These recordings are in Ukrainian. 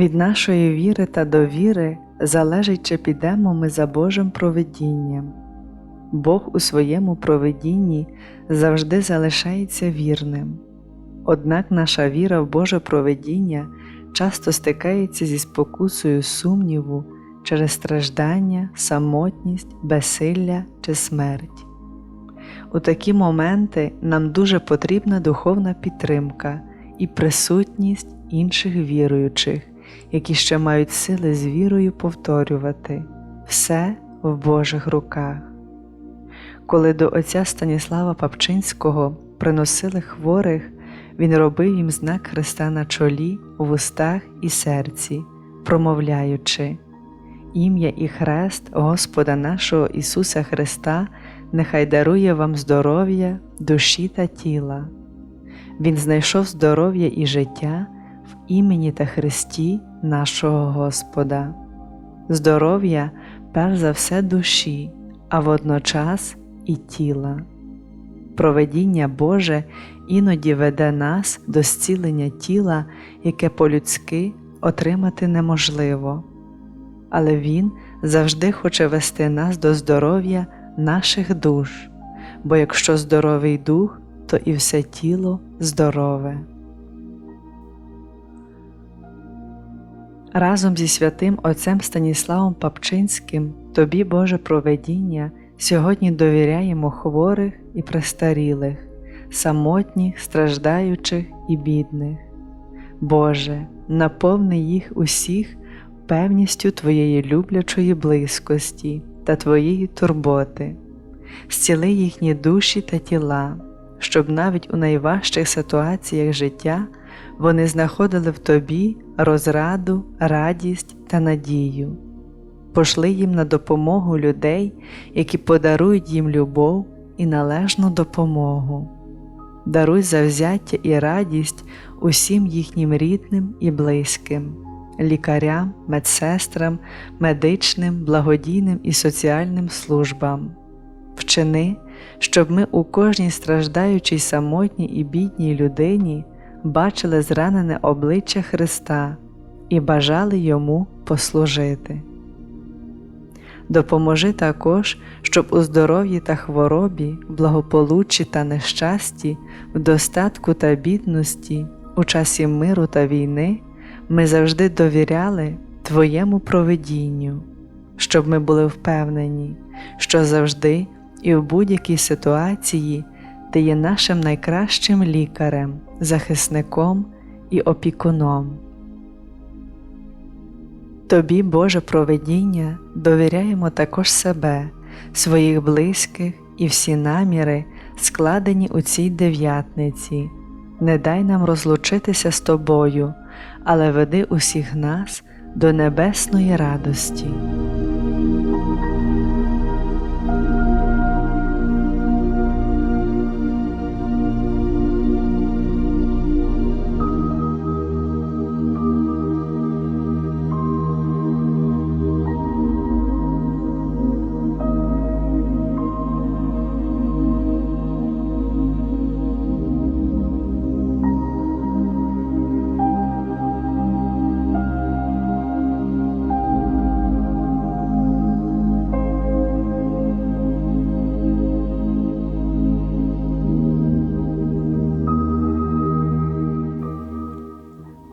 Від нашої віри та довіри залежить, чи підемо ми за Божим провидінням. Бог у своєму провидінні завжди залишається вірним. Однак наша віра в Боже провидіння часто стикається зі спокусою сумніву через страждання, самотність, безсилля чи смерть. У такі моменти нам дуже потрібна духовна підтримка і присутність інших віруючих, які ще мають сили з вірою повторювати все в Божих руках. Коли до отця Станіслава Папчинського приносили хворих, він робив їм знак Христа на чолі, в устах і серці, промовляючи Ім'я і хрест Господа нашого Ісуса Христа нехай дарує вам здоров'я, душі та тіла. Він знайшов здоров'я і життя в імені та Христі нашого Господа, здоров'я перш за все душі, а водночас і тіла. Проведіння Боже іноді веде нас до зцілення тіла, яке по-людськи отримати неможливо, але Він завжди хоче вести нас до здоров'я наших душ, бо якщо здоровий дух, то і все тіло здорове. Разом зі святим Отцем Станіславом Папчинським Тобі, Боже проведіння, сьогодні довіряємо хворих і престарілих, самотніх, страждаючих і бідних. Боже, наповни їх усіх певністю Твоєї люблячої близькості та Твоєї турботи, зціли їхні душі та тіла, щоб навіть у найважчих ситуаціях життя вони знаходили в Тобі розраду, радість та надію. Пошли їм на допомогу людей, які подарують їм любов і належну допомогу. Даруй завзяття і радість усім їхнім рідним і близьким, лікарям, медсестрам, медичним, благодійним і соціальним службам. Вчини, щоб ми у кожній страждаючій самотній і бідній людині бачили зранене обличчя Христа і бажали йому послужити. Допоможи також, щоб у здоров'ї та хворобі, благополуччі та нещасті, в достатку та бідності, у часі миру та війни ми завжди довіряли Твоєму провидінню, щоб ми були впевнені, що завжди і в будь-якій ситуації Ти є нашим найкращим лікарем, захисником і опікуном. Тобі, Боже провидіння, довіряємо також себе, своїх близьких і всі наміри, складені у цій дев'ятниці. Не дай нам розлучитися з Тобою, але веди усіх нас до небесної радості.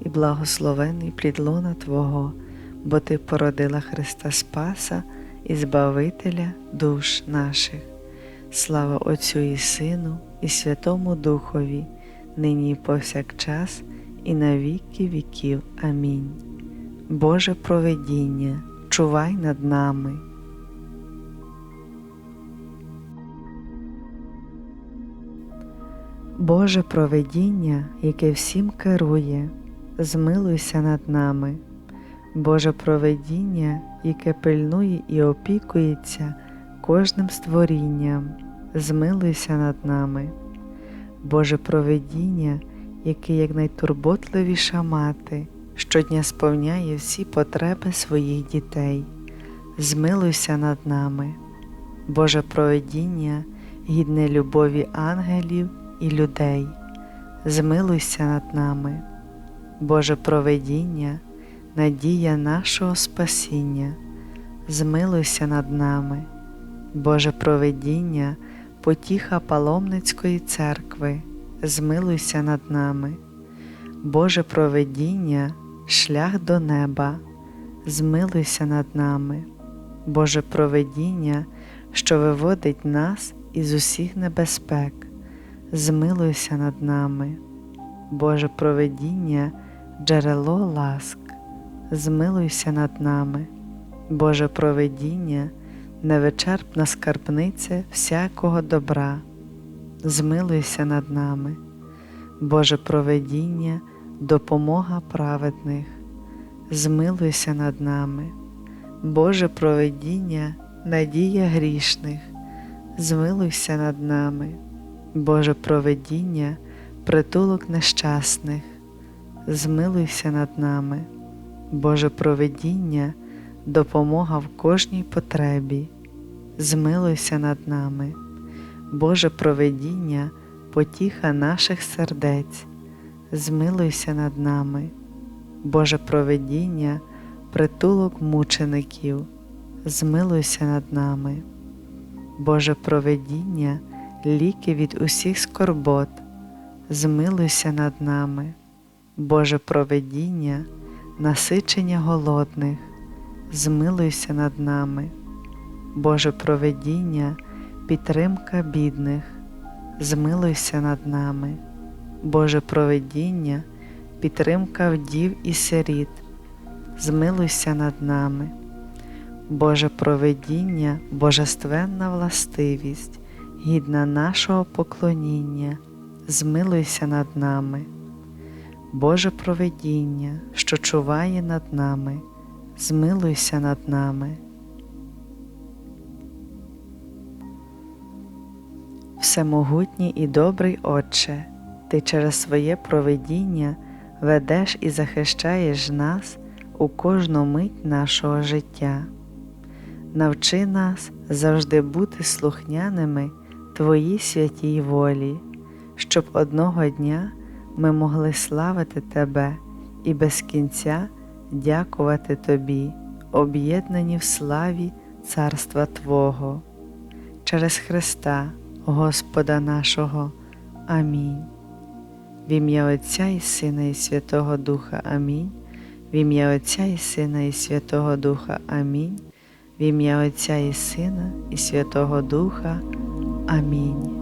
і благословенний плід лона Твого, бо Ти породила Христа Спаса і Збавителя душ наших. Слава Отцю і Сину, і Святому Духові, нині і повсякчас, і на віки віків. Амінь. Боже провидіння, чувай над нами. Боже провидіння, яке всім керує, змилуйся над нами, Боже провидіння, яке пильнує і опікується кожним створінням, змилуйся над нами, Боже провидіння, яке як найтурботливіша мати, щодня сповняє всі потреби своїх дітей, змилуйся над нами, Боже провидіння, гідне любові ангелів і людей, змилуйся над нами, Боже провидіння, надія нашого спасіння, змилуйся над нами, Боже провидіння, потіха паломницької церкви, змилуйся над нами, Боже провидіння, шлях до неба, змилуйся над нами, Боже провидіння, що виводить нас із усіх небезпек змилуйся над нами, Боже провидіння, джерело ласк, змилуйся над нами, Боже провидіння, невичерпна скарбниця всякого добра, змилуйся над нами, Боже провидіння, допомога праведних, змилуйся над нами, Боже провидіння, надія грішних, змилуйся над нами. Боже провидіння, притулок нещасних, змилуйся над нами, Боже провидіння, допомога в кожній потребі, змилуйся над нами, Боже провидіння, потіха наших сердець, змилуйся над нами, Боже провидіння, притулок мучеників, змилуйся над нами, Боже провидіння ліки від усіх скорбот, змилуйся над нами, Боже провидіння, насичення голодних, змилуйся над нами, Боже провидіння, підтримка бідних, змилуйся над нами, Боже провидіння, підтримка вдів і сиріт, змилуйся над нами, Боже провидіння, божественна властивість гідна нашого поклоніння, змилуйся над нами, Боже провидіння, що чуває над нами, змилуйся над нами. Всемогутній і добрий Отче, Ти через своє провидіння ведеш і захищаєш нас у кожну мить нашого життя. Навчи нас завжди бути слухняними Твоїй святій волі, щоб одного дня ми могли славити Тебе і без кінця дякувати Тобі, об'єднані в славі Царства Твого. через Христа Господа нашого. Амінь. В ім'я Отця і Сина і Святого Духа Амінь. В ім'я Отця і Сина і Святого Духа Амінь. В ім'я Отця і Сина і Святого Духа. Амінь.